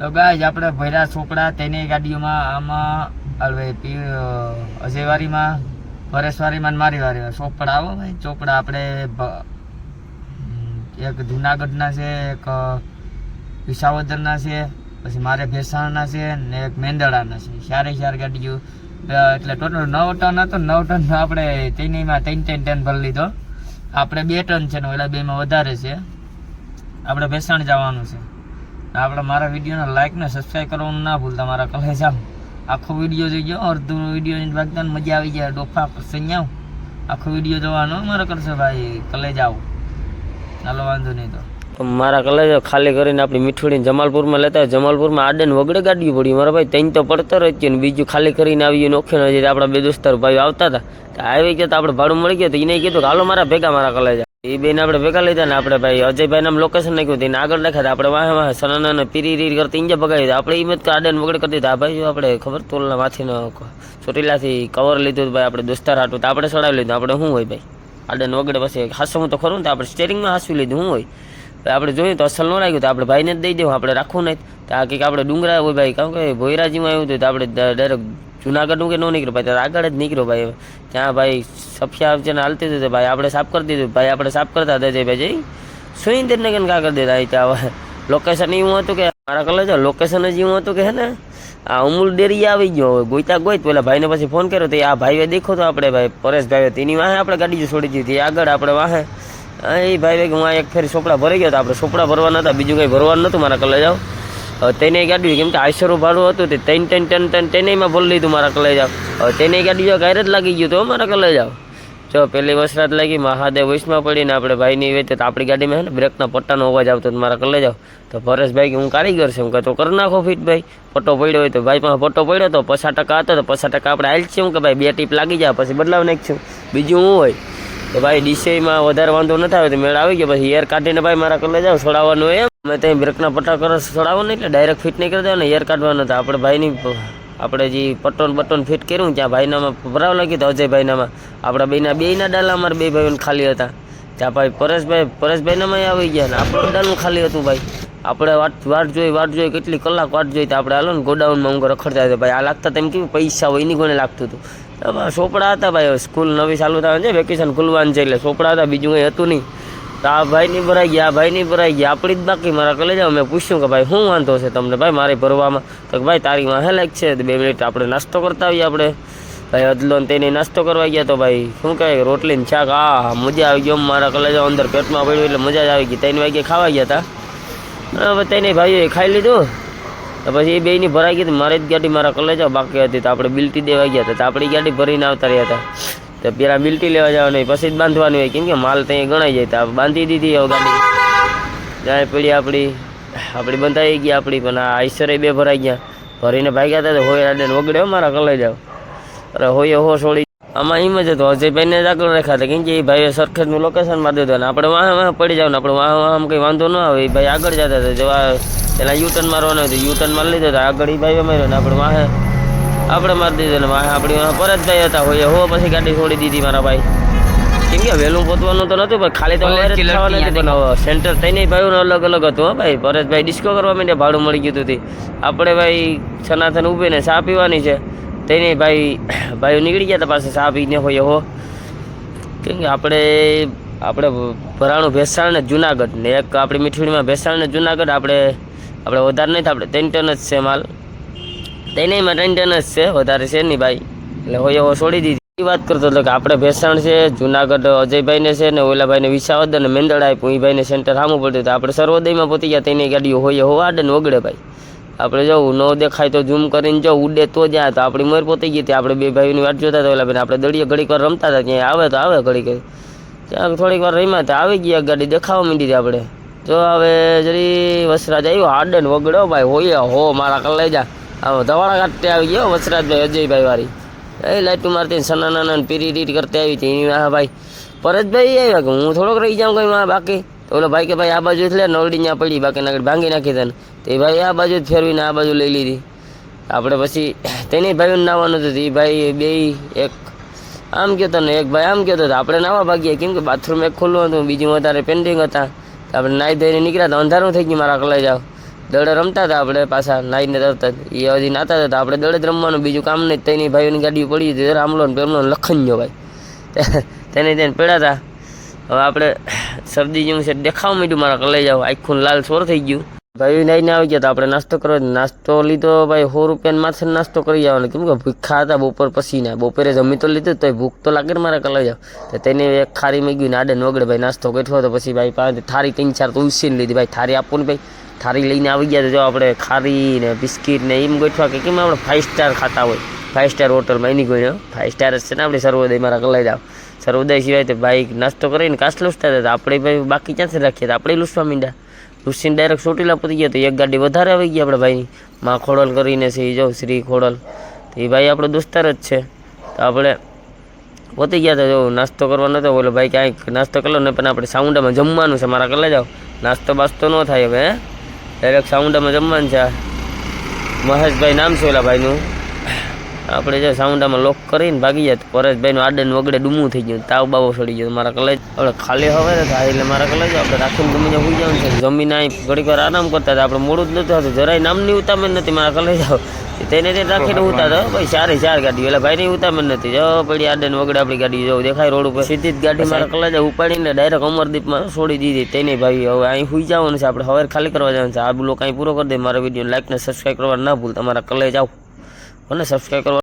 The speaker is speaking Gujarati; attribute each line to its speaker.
Speaker 1: તો ગાય આપણે ભૈરા ચોપડા તેની ગાડીઓમાં આમાં હવે અજયવારીમાં, પરેશવારીમાં મારી વારીમાં ચોપડા આવો ભાઈ, ચોપડા. આપણે એક જુનાગઢના છે, એક વિસાવદરના છે, પછી મારે ભેસાણના છે ને એક મેંદડાના છે. ચારે ચાર ગાડીઓ. એટલે ટોટલ નવ ટન હતો, નવ ટન આપણે તેનીમાં ત્રણ ત્રણ ટન ભરી લીધો. આપણે બે ટન છે ને ઓલા બેમાં વધારે છે. આપણે ભેસાણ જવાનું છે. આપણે મારા વિડીયોને લાઈક ને સબસ્ક્રાઈબ કરવાનું ના ભૂલતા, મારા કલેજ. આખો વીડિયો જોઈ ગયો, અડધો વીડિયો ભાગતા મજા આવી જાય, ડોફા આવ. આખો વીડિયો જોવાનો મારા કરશે ભાઈ, કલેજ આવું. ચાલો વાંધો નહીં તો. મારા કલેજ ખાલી કરીને આપણી મીઠોડીને જમાલપુરમાં લેતા. જમાલપુરમાં આડે વગડે ગાડીઓ પડી. મારા ભાઈ ત્રણ તો પડતર જ ને બીજું ખાલી કરીને આવીએ નોખે ન આપણા બે દોસ્તાર ભાઈ આવતા હતા. આવી ગયા તો આપણે ભાડું મળી ગયા તો એને કીધું હાલો, મારા ભેગા, મારા કલેજ. એ બેન આપણે ભેગા લીધા ને આપણે ભાઈ અજયભાઈ નામ લોકેશન નાખ્યું હતું આગળ નાખ્યા. આપણે વાહે વાહે સનાના ને પીરી રીર કરતી ઇંજા ભગાવી દીધા આપણે ઈમત આડે વગડે કરી દીધા. ભાઈ આપણે ખબર તોલના માથીનો ચોટીલાથી કવર લીધું ભાઈ આપણે દોસ્તાર હાટું તો આપણે ચડાવી લીધું. આપણે શું હોય ભાઈ? આડે વગડે પછી હાસવું તો ખરું ને આપણે સ્ટેરિંગમાં હાસવી લીધું. શું હોય? આપણે જોયું તો અસલ ન રાખ્યું તો આપણે ભાઈને જ દઈ દેવું, આપણે રાખવું નહીં. તો આ કંઈક આપણે ડુંગરા હોય ભાઈ કારણ કે ભોયરાજીમાં આવ્યું હતું તો આપણે ડાયરેક્ટ જુનાગઢ કે ન નીકળ્યો? ભાઈ ત્યારે આગળ જ નીકળ્યો ભાઈ. ત્યાં ભાઈ સફિયા છે ને હાલતી હતી તો ભાઈ. આપણે સાફ કરી દીધું. ભાઈ આપણે સાફ કરતા હતા જય ભાઈ જઈ. સુઈ ને કેમ કા કરી દેતા અહીં ત્યાં હવે. લોકેશન એવું હતું કે મારા કલે જો લોકેશન જ એવું હતું કે હે ને? આ અમૂલ ડેરી આવી ગયો હવે. ગોઈતા ગોઈત પેલા ભાઈને પછી ફોન કર્યો તો એ આ ભાઈએ દેખો તો આપણે ભાઈ પરેશભાઈ તેની વાહે આપણે ગાડી જો છોડી દીધી. આગળ આપણે વાહે. હા, એ ભાઈ હું આ એક ફેરી સોપડા ભરી ગયો તો આપણે સોપડા ભરવાના હતા. બીજું કંઈ ભરવાનું નહોતું મારા કલે જાવ હવે તેને ગાડી કેમ કે આઈસરો ભાડું હતું તે ત્રણ ત્રણ ટન ટન તેનેમાં ભરી લીધું મારા કલે જાવ હવે તેને જો ગાયર જ લાગી ગયું તો મારા કલે જાવ જો પેલી વસરાત લાગી, મહાદેવ વૈષ્ણમાં પડીને આપણે ભાઈની વેચે તો આપણી ગાડીમાં હે ને બ્રેકના પટ્ટાનો અવાજ આવતો તો મારા કલે જાવ તો પરેશભાઈ કે હું કારીગર છે? કહે, તો કરી નાખો ફિટ ભાઈ. પટ્ટો પડ્યો હોય તો ભાઈ પાસે પટ્ટો પડ્યો તો પચાસ ટકા હતો તો પચાસ ટકા આપણે હાલ છે કે, ભાઈ, બે ટીપ લાગી જાય, પછી બદલાવ નાખશું. બીજું હું હોય? તો ભાઈ ડીસીઆઈમાં વધારે વાંધો નથી આવ્યો તો મેળ આવી ગયો. પછી એર કાઢીને ભાઈ મારા કલે જાવ છોડાવવાનું એમ. મેં ત્યાં બ્રેકના પટ્ટા કરો નહીં એટલે ડાયરેક્ટ ફિટ નહીં કરી દેવાનું એર કાઢવાનું હતા આપણે ભાઈની આપણે જે પટ્ટોન બટ્ટોન ફિટ કર્યું ત્યાં ભાઈનામાં ભરાવ લાગ્યું તો અજયભાઈનામાં. આપણા બેના બેયના ડાલા અમારા બે ભાઈઓને ખાલી હતા. ત્યાં ભાઈ પરેશભાઈ પરેશભાઈનામાં આવી ગયા ને, આપણું ડાલું ખાલી હતું ભાઈ. આપણે વાટ વાટ જોઈ વાટ જોઈ, કેટલી કલાક વાટ જોઈ તો આપણે હાલો ને ગોડાઉનમાં ઊંઘ રખડતા હતા ભાઈ. આ લાગતા તેમ કેવું પૈસા હોય, એની કોને લાગતું હતું. સોપડા હતા ભાઈ સ્કૂલ નવી ચાલુ થવાની છે વેકેશન ખુલવાનું છે એટલે સોપડા હતા, બીજું કંઈ હતું નહીં. તો આ ભાઈ નહીં ભરાઈ ગયા, આ નહીં ભરાઈ ગયા. આપણી જ બાકી મારા કલે જાવ મેં પૂછ્યું કે ભાઈ, શું વાંધો છે તમને? ભાઈ, મારે ભરવામાં. તો કે ભાઈ, તારી માં છે. બે મિનિટ આપણે નાસ્તો કરતા આવીએ આપણે. ભાઈ, અદલો ને તેની નાસ્તો કરવા ગયા તો ભાઈ, શું કહે? રોટલી ને શાક. આ, મજા આવી ગયો મારા કલે જાવ અંદર પેટમાં પડ્યું એટલે મજા જ આવી ગઈ. ત્રણ વાગે ખાવા ગયા હતા હવે તેને ભાઈઓએ ખાઈ લીધું. તો પછી એ બેયની ભરાઈ ગઈ તો મારી જ ગાડી મારા કલે જાવ બાકી હતી. તો આપણે બિલટી દેવા ગયા હતા તો આપણી ગાડી ભરીને આવતા રહ્યા હતા તો પેલા બિલટી લેવા જવાનું હોય, પછી જ બાંધવાનું હોય. કેમ કે માલ ત્યાં ગણાઈ જાય, તો આપણે બાંધી દીધી હવે ગાડી. જાય પડી આપણી આપણી બંધાઈ ગઈ આપણી પણ આ આઈસરે બે ભરાઈ ગયા. ભરીને ભાગ્યા હતા તો હોય આડે વગડ્યો મારા કલે જાવ અરે હોય હો છોડી આમાં એમ જ હતું, અજયભાઈને જ આગળ રાખ્યા હતા. કેમ કે એ ભાઈએ સરખેજનું લોકેશન મારી દીધું અને આપણે વાહ વાહ પડી જાવ ને આપણે વાહ વાહ આમ કંઈ વાંધો ન આવે. એ ભાઈ આગળ જતા હતા. જવા પેલા યુટર્ન મારવાનો હતો યુટર્ન મારી લીધો હતો આગળ એ ભાઈએ માર્યો ને આપણે વાહે આપણે મારી દીધું આપણી પરતભાઈ હતા હોય હો પછી ગાડી છોડી દીધી મારા ભાઈ. કેમ કે વહેલું પહોંચવાનું તો નતું પણ ખાલી તો નથી પણ સેન્ટર થઈને ભાઈઓને અલગ અલગ હતું હો ભાઈ. પરેશભાઈ ડિસ્કો કરવા માટે ભાડું મળી ગયું હતું આપણે ભાઈ સનાતન ઊભીને ચા પીવાની છે. તેને ભાઈ ભાઈઓ નીકળી ગયા હતા પાસે ચા પીને હોય હો. કેમ કે આપણે આપણે ભરાણું ભેસાણ ને જુનાગઢ ને એક આપણી મીઠડીમાં ભેસાણ ને જુનાગઢ આપણે આપણે વધારે નહીં થાય આપણે ત્રણ ટન જ છે માલ. તેનેમાં ટન જ છે, વધારે છે નહીં ભાઈ. એટલે હોય એવો છોડી દીધી. વાત કરતો હતો કે આપણે ભેસાણ છે, જુનાગઢ અજયભાઈને છે ને ઓલાભાઈને વિસાવદ અને મેંદળ આપ્યું એ ભાઈને સેન્ટર સામું પડતું હતું. આપણે સર્વોદયમાં પહોંચી ગયા, તેની ગાડીઓ હોય હોવાડે ને વગડે ભાઈ. આપણે જવું ન દેખાય તો ઝૂમ કરીને જો ઉડે તો જ્યાં તો આપણી મોર પોતી ગઈ હતી. આપણે બે ભાઈની વાટ જોતા હતા ઓલા ભાઈ આપણે દળીએ ઘડીક વાર રમતા હતા. ત્યાં આવે તો આવે ઘડીક. ત્યાં થોડીક વાર રમ્યા તો આવી ગયા ગાડી દેખાવા માંડી આપણે. જો હવે જરી વસરાજ આવ્યો, હાડે ને વગડ્યો ભાઈ. હોય હો, મારા કલાઈ જા. આવો દવાણા કાંઠે આવી ગયો, વસરાજભાઈ, અજયભાઈ વાળી. એ લાઈટું મારતી સના નાના પીરી રીટ કરતી આવી હતી. એની હા ભાઈ. પરતભાઈ આવ્યા કે હું થોડોક રહી જાઉં કંઈ બાકી? તો ઓલો ભાઈ કે ભાઈ, આ બાજુ એટલે નવડી ત્યાં પડી, બાકી નાખી ભાંગી નાખી તને. તો એ ભાઈ આ બાજુ ફેરવીને આ બાજુ લઈ લીધી. આપણે પછી તેની ભાઈઓને નાવાનું હતું. એ ભાઈ બે, એક. આમ કહેતો ને એક ભાઈ આમ કહેતો હતો આપણે નાવા ભાગીએ. કેમ કે બાથરૂમ એક ખુલ્લું હતું, બીજું વધારે પેન્ડિંગ હતા. આપણે નાઈ ધોઈને નીકળ્યા તો અંધારું થઈ ગયું, મારા કલાઈ જાવ દડે રમતા હતા આપણે પાછા નાઈને તરત એ હજી નાતા હતા. આપણે દડે જ રમવાનું. બીજું કામ નહીં. તેની ભાઈઓની ગાડી પડી હતી. રામલો ને પેમલો લખન જો ભાઈ. તેને તેને પડ્યા હતા હવે આપણે શરદી જેવું છે દેખાવ માંડ્યું મારા કલાઈ જાઓ. આખું લાલ સોર થઈ ગયું. ભાઈ નાઈને આવી ગયા તો. આપણે નાસ્તો કરો નાસ્તો લીધો ભાઈ સો રૂપિયા માથે નાસ્તો કરી જવાનો. કેમ કે ભૂખા હતા બપોર પછી ના. બપોરે જમી તો લીધું તો ભૂખ તો લાગે ને મારા કલાઈ જાવ તો તેને એક ખારી મેં ગયું ને આડે વગડે ભાઈ નાસ્તો ગોઠવો તો પછી ભાઈ પાસે થારી ત્રણ ચાર તો ઉછીને લીધી. ભાઈ થારી આપો ને ભાઈ. થારી લઈને આવી ગયા તો જો આપણે ખારી ને બિસ્કિટ ને એમ ગોઠવા કે કેમ આપણે ફાઇવ સ્ટાર ખાતા હોય? ફાઇવ સ્ટાર હોટલમાં એની કોઈ ફાઇવ સ્ટાર જ છે ને આપણે સર્વોદય મારા કલાઈ જાવ સર્વોદય સિવાય તો ભાઈ નાસ્તો કરીને કાચ લૂસતા હતા. આપણે ભાઈ બાકી ક્યાંથી રાખીએ? તો આપણે લૂસવા મીંડા લૂસીને ડાયરેક્ટ ચોટીલા પતી ગયા તો એક ગાડી વધારે આવી ગઈ આપણે ભાઈની. માં ખોડલ કરીને છે એ જો, શ્રી ખોડલ. તો એ ભાઈ આપણો દોસ્તાર જ છે. તો આપણે પતી ગયા તો જો નાસ્તો કરવાનો હતો બોલો, ભાઈ ક્યાંક નાસ્તો કરો ને પણ આપણે સાઉન્ડામાં જમવાનું છે મારા કલા જાઓ નાસ્તો બાસ્તો ન થાય હવે, હે? ડાયરેક્ટ સાઉન્ડામાં જમવાનું છે. મહેશભાઈ નામ છે ઓલા ભાઈનું. આપણે જો સાઉન્ડામાં લોક કરીને ભાગી જાય પરેશભાઈનું આડન વગડે ડૂમું થઈ ગયું. તાવ બાવો સડી ગયો. મારા કલેજ આપણે ખાલી હવે થાય એટલે મારા કલેજ આપણે રાખીને જમીને હોઈ જવાનું છે. જમીન અહીં ઘડીક વાર આરામ કરતા હતા. આપણે મોડું જ નથી થતું. જરાય નામની ઉતામેન નથી. મારા કલેજ તેને તેને રાખીને ઉતારતો ભાઈ ચારે ચાર ગાડી એટલે ભાઈ ની ઉતામેન નથી. જો પડી આડે વગડે આપણી ગાડી જો દેખાય રોડ ઉપર. સીધી જ ગાડી મારા કલેજ ઉપાડીને ડાયરેક્ટ અમરદીપમાં છોડી દીધી. તેને ભાઈ હવે અહીં હોઈ જવાનું છે. આપણે હવે ખાલી કરવા જવાનું છે. આ બ્લોક અહીં પૂરો કરી દે. મારા વીડિયો લાઈક ને સબસ્ક્રાઈબ કરવા ના ભૂલ. તમારા કલેજ આવ. અને સબસ્ક્રાઈબ કરવા